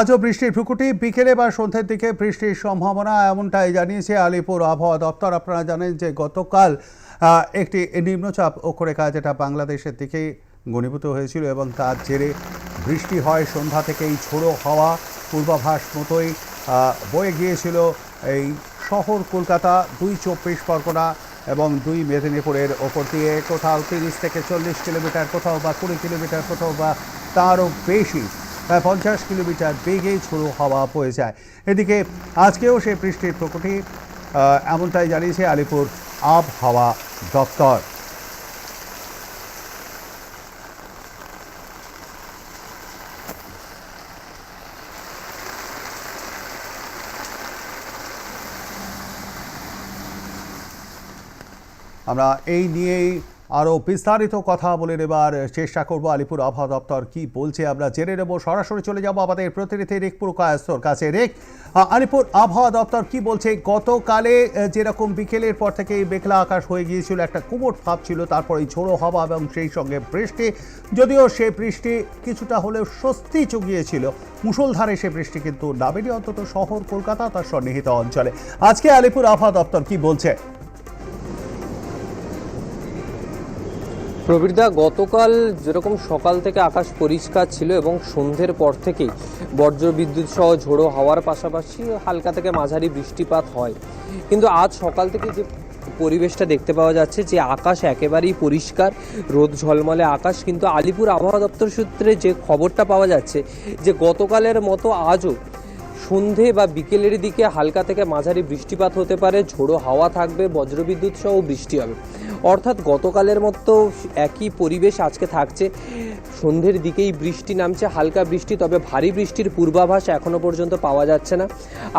আজও বৃষ্টির ভ্রুকুটি, বিকেলে বা সন্ধ্যের দিকে বৃষ্টির সম্ভাবনা, এমনটাই জানিয়েছে আলিপুর আবহাওয়া দপ্তর। আপনারা জানেন যে গতকাল একটি নিম্নচাপ অক্ষরেখা যেটা বাংলাদেশের দিকে ঘনীভূত হয়েছিল এবং তার জেরে বৃষ্টি হয় সন্ধ্যা থেকেই ঝোড়ো হাওয়া পূর্বাভাস মতোই বয়ে গিয়েছিল এই শহর কলকাতা, দুই চব্বিশ পরগনা এবং দুই মেদিনীপুরের ওপর দিয়ে। কোথাও তিরিশ থেকে চল্লিশ কিলোমিটার কোথাও বা কুড়ি কিলোমিটার কোথাও বা তারও বেশি প্রায় পঞ্চাশ কিলোমিটার বেগে ঝোড়ো হাওয়া বয়ে যায়। এদিকে আজকেও সেই বৃষ্টির প্রকটি এমনটাই জানিয়েছে আলিপুর আবহাওয়া দপ্তর। আমরা এই নিয়েই আরও বিস্তারিত কথা বলে নেবার চেষ্টা করব আলিপুর আবহাওয়া দপ্তর কি বলছে আমরা জেনে নেব। সরাসরি চলে যাব আমাদের প্রতিনিধি রেকপুর কায়স্তর কাছে। রেক আলিপুর আবহাওয়া দপ্তর কি বলছে? গতকালে যেরকম বিকেলের পর থেকেই মেঘলা আকাশ হয়ে গিয়েছিল, একটা কুমোট ভাব ছিল তারপরে ঝোড়ো হাওয়া এবং সেই সঙ্গে বৃষ্টি। যদিও সে বৃষ্টি কিছুটা হলেও স্বস্তি চুগিয়েছিল। মুসলধারে সে বৃষ্টি কিন্তু নামেনি, অন্তত শহর কলকাতা, তার সন্নিহিত অঞ্চলে। আজকে আলিপুর আবহাওয়া দপ্তর কি বলছে? প্রবীরদা, গতকাল যেরকম সকাল থেকে আকাশ পরিষ্কার ছিল এবং সন্ধ্যের পর থেকেই বজ্র বিদ্যুৎ সহ ঝোড়ো হাওয়ার পাশাপাশি হালকা থেকে মাঝারি বৃষ্টিপাত হয়। কিন্তু আজ সকাল থেকে যে পরিবেশটা দেখতে পাওয়া যাচ্ছে, যে আকাশ একেবারেই পরিষ্কার, রোদ ঝলমলে আকাশ, কিন্তু আলিপুর আবহাওয়া দপ্তর সূত্রে যে খবরটা পাওয়া যাচ্ছে, যে গতকালের মতো আজও সন্ধে বা বিকেলের দিকে হালকা থেকে মাঝারি বৃষ্টিপাত হতে পারে, ঝোড়ো হাওয়া থাকবে, বজ্রবিদ্যুৎ সহ বৃষ্টি হবে। অর্থাৎ গতকালের মতো একই পরিবেশ আজকে থাকছে। সন্ধ্যের দিকেই বৃষ্টি নামছে, হালকা বৃষ্টি, তবে ভারী বৃষ্টির পূর্বাভাস এখনও পর্যন্ত পাওয়া যাচ্ছে না।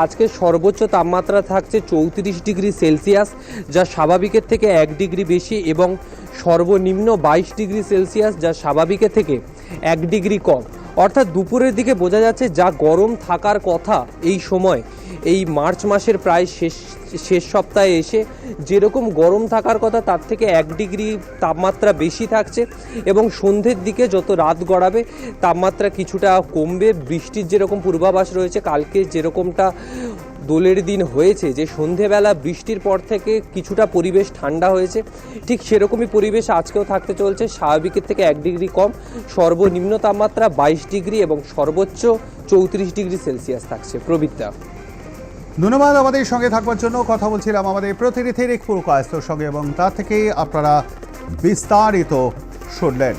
আজকে সর্বোচ্চ তাপমাত্রা থাকছে চৌত্রিশ ডিগ্রি সেলসিয়াস, যা স্বাভাবিকের থেকে এক ডিগ্রি বেশি এবং সর্বনিম্ন বাইশ ডিগ্রি সেলসিয়াস, যা স্বাভাবিকের থেকে এক ডিগ্রি কম। অর্থাৎ দুপুরের দিকে বোঝা যাচ্ছে যা গরম থাকার কথা এই সময়। এই মার্চ মাসের প্রায় শেষ শেষ সপ্তাহে এসে যেরকম গরম থাকার কথা, তার থেকে এক ডিগ্রি তাপমাত্রা বেশি থাকছে এবং সন্ধ্যের দিকে যত রাত গড়াবে, তাপমাত্রা কিছুটা কমবে। বৃষ্টির যেরকম পূর্বাভাস রয়েছে, কালকে যেরকমটা দোলের দিন হয়েছে যে সন্ধেবেলা বৃষ্টির পর থেকে কিছুটা পরিবেশ ঠান্ডা হয়েছে। ঠিক সেরকমই পরিবেশ আজকেও থাকতে চলছে। স্বাভাবিকের থেকে এক ডিগ্রি কম। সর্বনিম্ন তাপমাত্রা বাইশ ডিগ্রি এবং সর্বোচ্চ চৌত্রিশ ডিগ্রি সেলসিয়াস থাকছে। প্রবৃত্তা ধন্যবাদ আমাদের সঙ্গে থাকবার জন্য। কথা বলছিলাম আমাদের প্রতিনিধি রেখপুর কায়স্তর সঙ্গে এবং তার থেকে আপনারা বিস্তারিত শুনলেন।